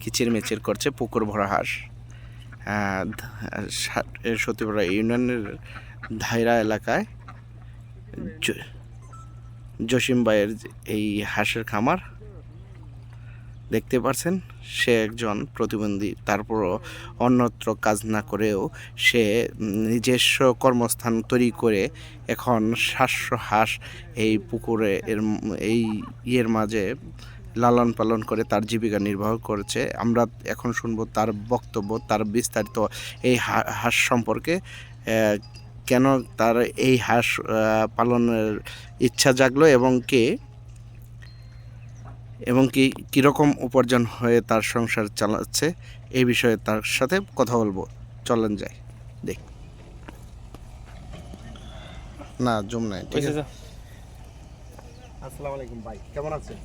কিচির মিচির করছে পুকুর ভরা হাঁস। আহ, ধ- সা- সতীপাড়া ইউনিয়নের ধাইরা এলাকায় জসিম ভাইয়ের এই হাঁসের খামার দেখতে পারছেন, সে একজন প্রতিবন্ধী, তারপরও অন্যত্র কাজ না করেও সে নিজস্ব কর্মস্থান তৈরি করে এখন সাতশো হাঁস এই পুকুরে এর এই ইয়ের মাঝে লালন পালন করে তার জীবিকা নির্বাহ করেছে। আমরা এখন শুনব তার বক্তব্য, তার বিস্তারিত এই হাঁস সম্পর্কে। কেন তার এই হাঁস পালনের ইচ্ছা জাগলো এবং কি এবং কি কীরকম উপার্জন হয়ে তার সংসার চালাচ্ছে এই বিষয়ে তার সাথে কথা বলব। চলেন যাই দেখ। না জুম নাই ঠিক আছে? আসসালামু আলাইকুম ভাই কেমন আছেন?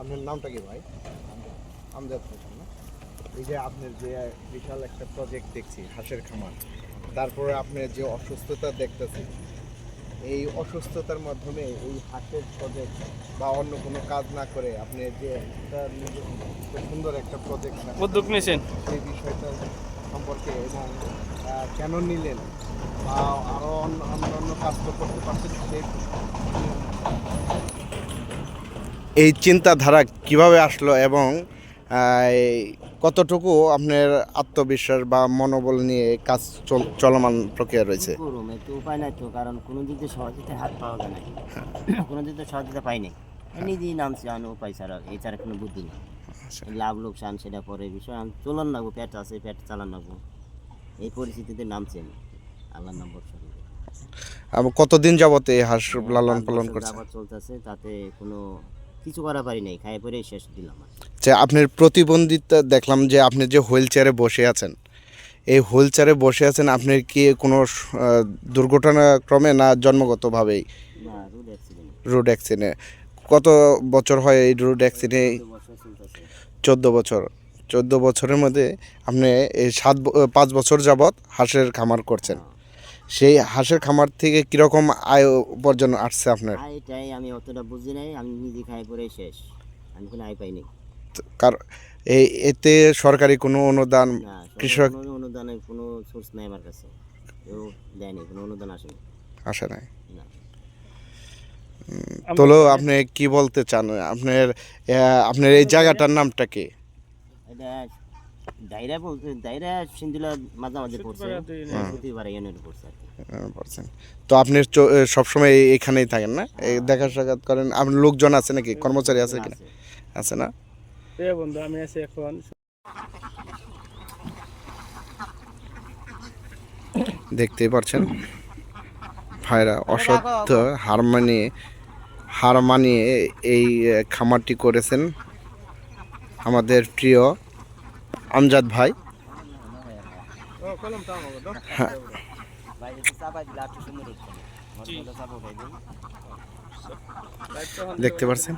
আপনার নামটা কি ভাই? আমজাদ হোসেন না? এই যে আপনার যে বিশাল একটা প্রজেক্ট দেখছি হাঁসের খামার। তারপরে আপনার যে অসুস্থতা দেখতেছি এই অসুস্থতার মাধ্যমে এই হাঁসের প্রজেক্ট বা অন্য কোনো কাজ না করে আপনি যে একটা সুন্দর একটা প্রজেক্ট উদ্যোগ নিয়েছেন? এই বিষয়টা সম্পর্কে এবং কেন নিলেন বা আরও অন্য অন্যান্য কাজ তো করতে পারছেন সেই এই চিন্তাধারা কীভাবে আসলো এবং এই কতটুকু আপনার আত্মবিশ্বাস বা মনোবল নিয়ে কাজ চল- চলমান প্রক্রিয়া রয়েছে? উপায় নাই তো কারণ কোনো দিক দিয়ে সহযোগিতা হাত পাওয়া যায় নাই। কোনো দিক দিয়ে সহযোগিতা পাই নাই। নিজেই নামছি আমি উপায় ছাড়া এই ছাড়া কোনো বুদ্ধি নেই। এই লাভ লোকসান সেটা পরে বিষয়। আমি চলন লাগবো পেট আছে পেট চালান লাগবো। এই পরিস্থিতিতে নামছি আমি আল্লাহর নম্বর কতদিন যাবত এই হাঁস লালন পালন করছে চলতেছে তাতে কোনো কিছু করা পারি নাই খাই পরে শেষ দিলাম যে আপনার প্রতিবন্ধিতা দেখলাম যে আপনি যে হুইল চেয়ারে বসে আছেন এই হুইল চেয়ারে বসে আছেন আপনার কি কোনো দুর্ঘটনাক্রমে না জন্মগতভাবেই? না রুড অ্যাক্সিডেন্ট কত বছর হয় এই রোড অ্যাক্সিডেন্টে চোদ্দ বছর চোদ্দ বছরের মধ্যে আপনি এই সাত পাঁচ বছর যাবৎ হাঁসের খামার করছেন। সেই হাঁসের খামার থেকে কীরকম আয় উপার্জন আসছে আপনার? এটাই আমি অতটা বুঝি নাই আমি নিজে খাই পরে শেষ আমি কোনো আয় পাইনি কার এই এতে সরকারি কোনো অনুদান কৃষক- অনুদানের কোনো সোর্স নাই আমার কাছে কেউ দেয়নি কোনো অনুদান আসেনি আসে নাই। না। তোলো আপনি কি বলতে চান? আপনার আপনার এই জায়গাটার নামটা কি? এটা দায়রা বলতে সিন্ধুলা মাঝামাঝি পড়ছে। প্রতিবার ইউনিয়ন পড়ছে আর কি। আহ, বলছেন তো আপনি সবসময় এখানেই থাকেন না? দেখা সাক্ষাৎ করেন আপনার লোকজন আছে নাকি? কর্মচারী আছে কিনা? আছে। না? বন্ধু আমি আছি এখন। দেখতেই পাচ্ছেন ভাইরা অসত্য হার মানিয়ে হার মানিয়ে এই খামারটি করেছেন। আমাদের প্রিয় আমজাদ ভাই। হ্যাঁ। দেখতে পাচ্ছেন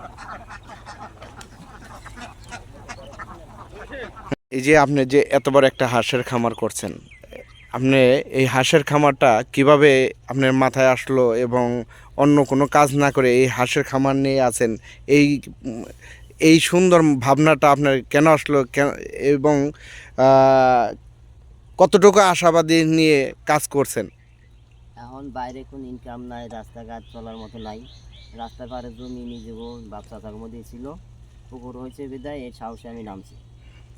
এই যে আপনি যে এত বড় একটা হাঁসের খামার করছেন, আপনি এই হাঁসের খামারটা কীভাবে আপনার মাথায় আসলো এবং অন্য কোনো কাজ না করে এই হাঁসের খামার নিয়ে আছেন, এই এই সুন্দর ভাবনাটা আপনার কেন আসলো? কেন- এবং কতটুকু আশাবাদী নিয়ে কাজ করছেন? এখন বাইরে কোনো ইনকাম নাই রাস্তাঘাট চলার মতো নাই। রাস্তা পারে জমি নিজেও ব্যবসা থাকার মধ্যে ছিল। পুকুর হয়েছে বিদায় এই সাহসে আমি নামছি।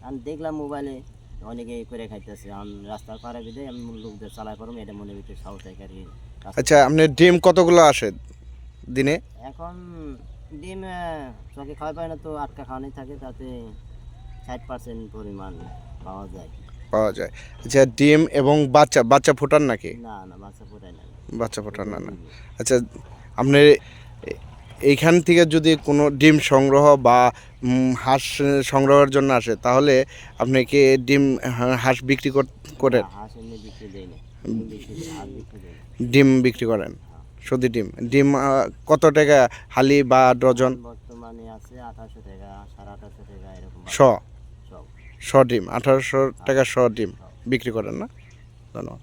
আমি দেখলাম মোবাইলে অনেকে করে খাইতেছে। আমি রাস্তার পাড়ে বিদায় আমি লোকদের চালাই পারব এটা মনে ভিতরে সাহস আচ্ছা আপনার ডিম কতগুলো আসে দিনে? এখন ডিম চোখে খাওয়া পায় না তো আটকা খাওয়ানোই থাকে তাতে ষাট পার্সেন্ট পরিমাণ পাওয়া যায়। পাওয়া যায়। আচ্ছা ডিম এবং বাচ্চা বাচ্চা ফোটান নাকি? না না বাচ্চা ফোটায় না। বাচ্চা ফোটান না না। আচ্ছা আপনার এ- এইখান থেকে যদি কোনো ডিম সংগ্রহ বা হাঁস সংগ্রহের জন্য আসে তাহলে আপনি কি ডিম হাঁস বিক্রি কর- করেন। ডিম বিক্রি করেন? শুধু ডিম। ডিম কত টাকা হালি বা ডজন? বর্তমানে আছে আঠাশশো টাকা সাড়ে আঠাশশো টাকা এরকম শ। শ ডিম আঠারোশো টাকা শ ডিম। বিক্রি করেন না? ধন্যবাদ।